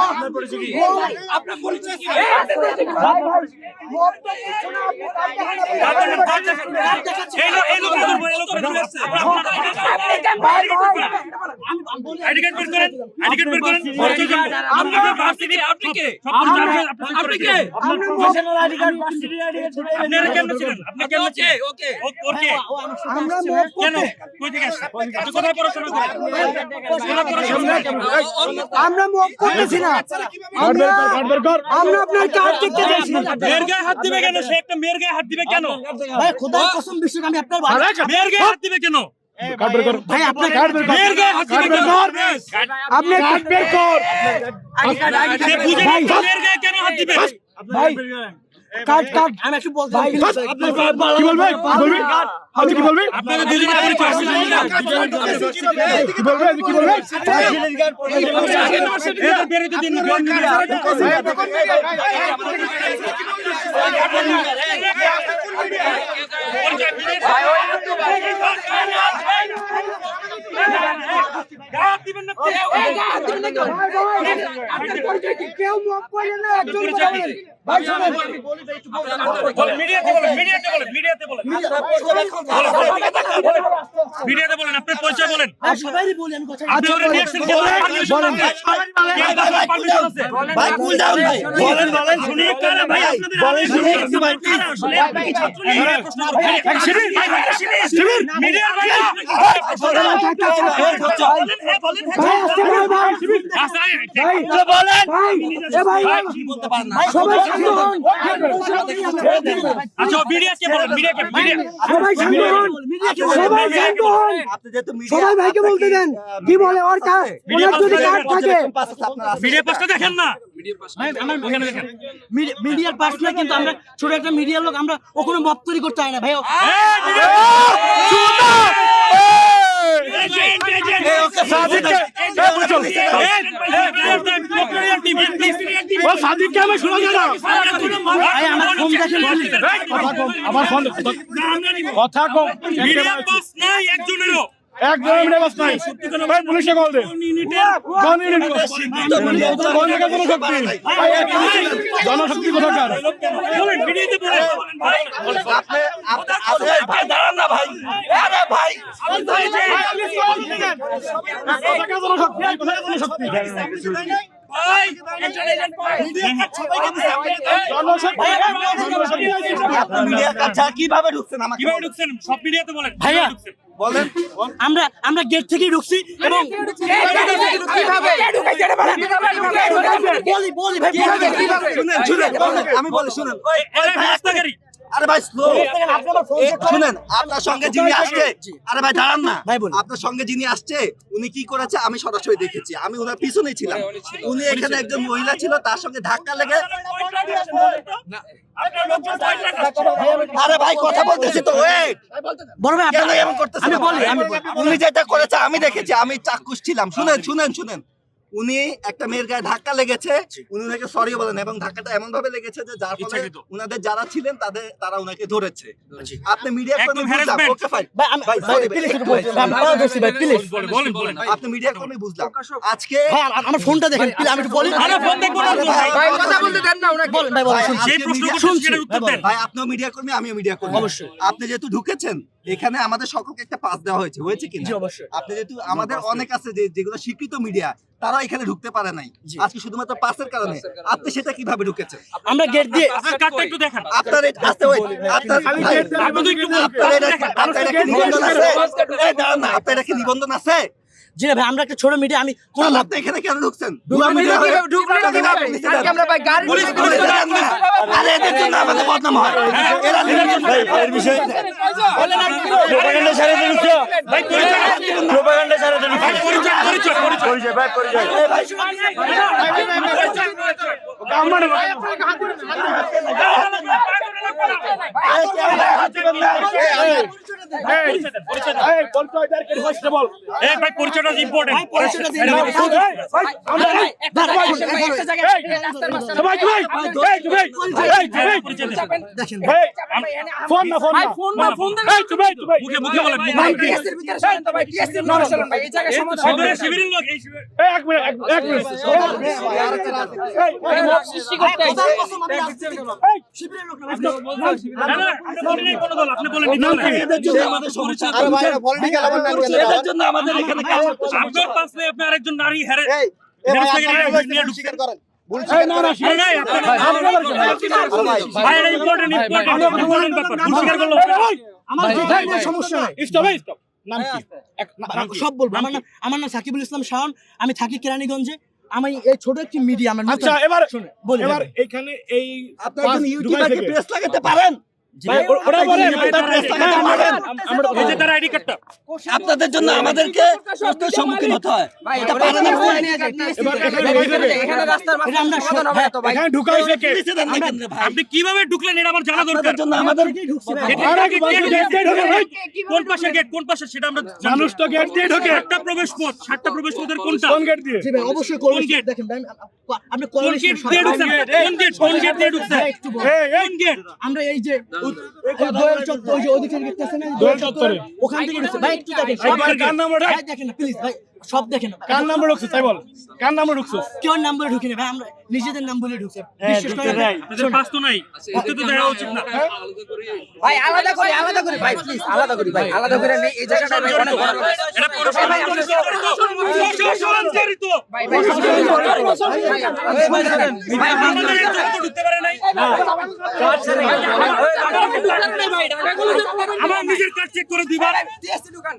আপনার পরিচয় কি? আপনার পরিচয় কি? এই- লোক- আইডি কার্ড বের করেন, আইডি কার্ড বের করেন, ভার্সিটি, আপনি কে? আপনি কে? আপনার professional ID card, varsity ID card ছুটে আপনি এর কেমনে ছিলেন? আপনি কেমনে ছিলেন? ও- ওর কে? কেন? কই থেকে কোথায় পড়াশোনা করেন? কোথায় পড়াশোনা করেন? আমরা মুভ করতেছি না। আমরা আমরা আপনার কার্ড দেখতে চাইছি মেয়ের গায়ে হাত দিবে কেন? সে একটা মেয়ের গায়ে হাত দিবে কেন? ভাই খোদার কসম বিশ্বাস আমি আপনার মেয়ের গায়ে হাত দিবে কেন? ভাই আপনার কার্ড বের মেয়ের গায়ে হাত দিবে কেন আপনি কার্ড বের কর সে বুঝে না মেয়ের গায়ে কেন হাত দিবে ভাই কার্ড কার্ড আমি একটু বলতে ভাই কি বলবে বলবি আপনি কি বলবি আপনাদের দুজনের পরিচয় আছে। কি বলবে কি বলবে ভার্সিটি কার্ড, প্রফেশনাল এদের বেরোতে দিন না, বেরোতে দিন না। গায়ে হাত দিবেন না, please। কেউ মুভ করে না একজন বলেন ভাই শুনেন বলেন, মিডিয়াতে বলেন, মিডিয়াতে বলেন, মিডিয়াতে বলেন। মিডিয়াতে বলেন, আপনার পরিচয় বলেন। আর বলি আমি কথা আপনি কি? ভাই কুল ডাউন ভাই বলেন বলেন শুনি কারা ভাই আপনাদের বলেন শুনি একটু ভাই কারা আসলে? আপনাকে ছাত্র লীগের প্রশ্ন করব। শিবির, ভাই, শিবির, মিডিয়ার ভাই, হ্যাঁ, হ্যাঁ, আচ্ছা, সবাই আচ্ছা, ভাইকে বলতে দেন কি বলে ওর কাজ যদি কার্ড থাকে মিডিয়া দেখেন না মিডিয়ার পার্স না কিন্তু আমরা ছোট একটা মিডিয়ার লোক আমরা ওখানে মত তৈরি করতে হয় না ভাই এই, মিডিয়া! এই, clear time, clear team, please. ও সাদিককে আমি শোনা যায় না ভাই আমার ফোন দেখেন please। আমার ফোন কথা কম মিডিয়া পাস নাই একজনেরও একদম মিডিয়া নাই ভাই পুলিশে কল দে কোন ইউনিট কোন জায়গা জনশক্তি ভাই, জনশক্তি কোথাকার আপনি ভাই দাঁড়ান না ভাই আরে ভাই কোথাকার জনশক্তি কোথাকার জনশক্তি ভাই একজন এজেন্ট জনশক্তি আপনি মিডিয়া কাজ ছাড়া কীভাবে ঢুকছেন আমাকে কীভাবে ঢুকছেন সব মিডিয়াতে বলেন ভাইয়া। বলেন আমরা আমরা গেট থেকেই ঢুকছি এবং বলি শুনেন আমি বলি শুনেন আরে ভাই স্লো আপনি আমার ফোন চেক করেন। শুনেন আপনার সঙ্গে যিনি আসছে আরে ভাই দাঁড়ান না। আপনার সঙ্গে যিনি আসছে উনি কি করেছে আমি সরাসরি দেখেছি। আমি ওনার পিছনেই ছিলাম। উনি এখানে একজন মহিলা ছিল তার সঙ্গে ধাক্কা লেগে আরে ভাই কথা বলতেছি তো ওয়েট বড় ভাই কেন আপনার এমন করতেছেন? আমি বলি, আমি বলি। উনি যেটা করেছে আমি দেখেছি আমি চাক্ষুষ ছিলাম। শুনেন শুনেন শুনেন। উনি একটা মেয়ের গায়ে ধাক্কা লেগেছে উনি ওনাকে সরি বলেন এবং ধাক্কাটা এমন ভাবে লেগেছে যে যার ফলে। উনাদের যারা ছিলেন তাদের তারা উনাকে ধরেছে। আপনি মিডিয়া কর্মী বলেন বলেন আপনি মিডিয়া কর্মী বুঝলাম। আজকে আমার- আমার ফোনটা দেখেন প্লিজ আমি একটু বলি আরে ফোন দেখব না ভাই ভাই, কথা বলতে দেন না বলেন ভাই বলেন ভাই, যে আজকে প্রশ্ন media- করছেন সেটার উত্তর দেন। ভাই আপনিও মিডিয়া কর্মী আমিও মিডিয়া কর্মী। অবশ্যই। আপনি যেহেতু ঢুকেছেন এখানে আমাদের সকলকে একটা পাস দেওয়া হয়েছে। হয়েছে কি আপনি যেহেতু আমাদের অনেক আছে যে যেগুলো স্বীকৃত মিডিয়া তারা এখানে ঢুকতে পারে নাই। আজকে শুধুমাত্র পাসের কারণে। আপনি সেটা কীভাবে ঢুকেছেন? আমরা গেট দিয়ে আপনার কার্ডটা একটু দেখান। আপনার এই- আস্তে ওই আপনার ভাই, আপনি একটু আপনার এটা- আপনার এটা কি নিবন্ধন আছে? এই দাঁড়ান না, আপনার এটা কি নিবন্ধন আছে? জি না ভাই আমরা একটা ছোট মিডিয়া আমি কোন আপনি এখানে কেন ঢুকছেন? আরে এদের জন্য আমাদের বদনাম হয়। এরা ভাই এর বিষয়ে প্রোপাগান্ডা ভাই ভাই ভাই ভাই পরিচয়টা ইম্পর্টেন্ট ভাই, ফোন না, ফোন না। এই, চুপ, এই। মুখে মুখে বলেন মুখে নাম মুখে। কি? শিবিরের শিবিরের লোক আমাদের এখানে আপনার পাশে আপনি আরেকজন নারী হেরে স্বীকার আমার কোনো সমস্যা নাম কি? নাম কি? সব বলব। আমার নাম আমার নাম সাকিবুল ইসলাম শাওন আমি থাকি কেরানীগঞ্জে। আমি এই ছোট একটি মিডিয়া আমার আচ্ছা এবার বলি এবার এখানে এই আপনি ইউটিউবে প্রেস লাগাতে পারেন? আপনাদের জন্য আমাদেরকে কষ্টের সম্মুখীন হতে হয়? আপনি কীভাবে ঢুকলেন? এটা আমার জানা দরকার। জন্য আমাদের গেট। কোন পাশের গেট কোন পাশের সেটা আমরা মানুষ তো গেট দিয়ে ঢোকে। সাতটা প্রবেশ পথ সাতটা প্রবেশ পথের কোনটা? কোন গেট দিয়ে? অবশ্যই কোন gate? দেখেন আপনি কোন গেট দিয়ে ঢুকছেন? কোন গেট কোন গেট? দিয়ে ঢুকছেন? কোন গেট? আমরা এই যে ওখান থেকে ভাই একটু দেখেন দেখেন না প্লিজ ভাই। সব দেখেন না কার নাম্বার ঢুকছে তাই বল কার নাম্বার ঢুকছো কেউ নাম বলে ঢুকিনি ভাই আমরা নিজেদের নাম বলে ঢুকছে বিশেষ করে পাস তো নাই উত্তর তো দেওয়া উচিত না ভাই আলাদা করি আলাদা করি ভাই প্লিজ আলাদা করি ভাই আলাদা করে নেই এই জায়গাটা ভাই অনেক বড় এটা পৌরসভা জড়িত ভাই ভাই ভাই আমাদের ঢুকতে পারে নাই আমার নিজের কার্ড চেক করে দোকান